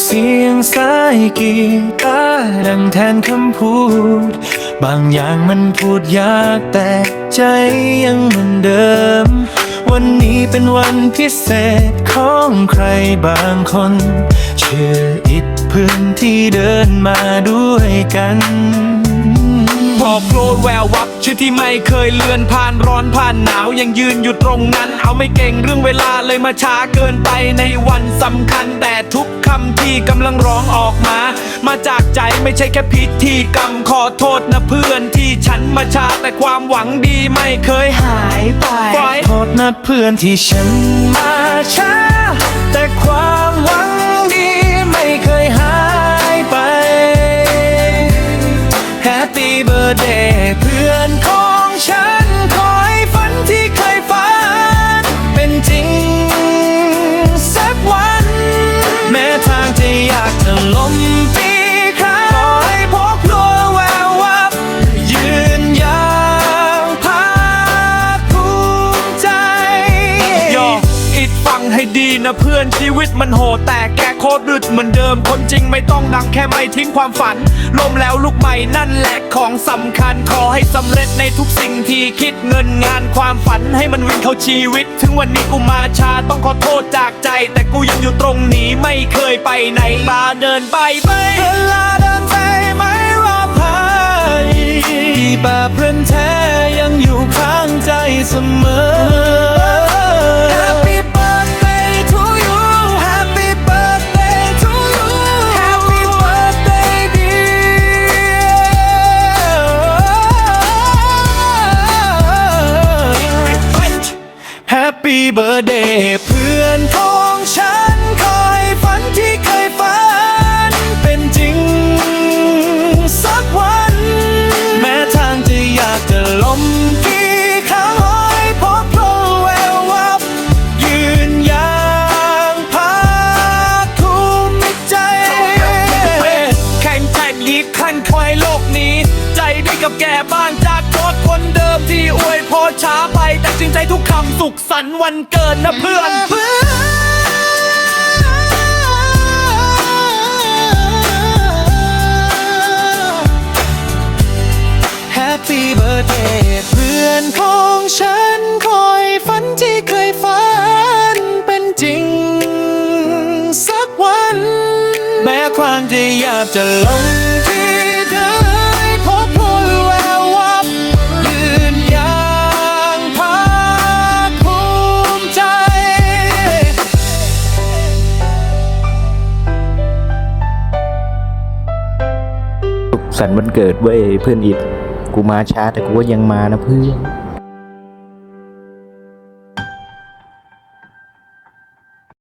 เสียงสายกีตาร์ดังแทนคำพูด บางอย่างมันพูดยากแต่ใจยังเหมือนเดิม วันนี้เป็นวันพิเศษของใครบางคน เชื่ออิดพื้นที่เดินมาด้วยกัน พอโปรดแวววับชื่อที่ไม่เคยเลือนผ่านร้อนผ่านหนาวยังยืนอยู่ตรงนั้น เอาไม่เก่งเรื่องเวลาเลยมาช้าเกินไปในวันสำคัญ แต่ทุกคำที่กำลังร้องออกมา มาจากใจไม่ใช่แค่พิธีกรรมขอโทษนะเพื่อนที่ฉันมาช้าแต่ความหวังดีไม่เคยหายไปปล่อโทษนะเพื่อนที่ฉันมาช้าแต่ความ ดีนะเพื่อนชีวิตมันโหดแต่แกโคตรดึดเหมือนเดิมคนจริงไม่ต้องดังแค่ไม่ทิ้งความฝันล้มแล้วลุกใหม่นั่นแหละของสำคัญขอให้สำเร็จในทุกสิ่งที่คิดเงินงานความฝันให้มันวิ่งเข้าชีวิต ถึงวันนี้กูมาช้าต้องขอโทษจากใจ แต่กูยังอยู่ตรงนี้ไม่เคยไปไหนมาเดินไปไปเวลาเดินไปไม่ว่าภัยที่ป่าเพื่อนแท้ยังอยู่ข้างใจเสมอ Happy birthday เพื่อนของฉันคอยฝันที่เคยฝัน เป็นจริง สักวัน แม้ทางจะยากจะล้มกี่ครั้งขอให้พบพราะแวววับ ยืนอย่างภาคภูมิใจแข่งแข่งลีกขั้นควายโลกนี้ ใจดีกับแกบ้าน แต่จริงใจทุกคำสุขสันต์วันเกิดนะเพื่อน Happy birthday เพื่อนของฉันคอยฝันที่เคยฝันเป็นจริง สักวัน แม้ความจะยากจะลง สันวันเกิดเว้ยเพื่อนอิดกูมาช้าแต่กูก็ยังมานะเพื่อน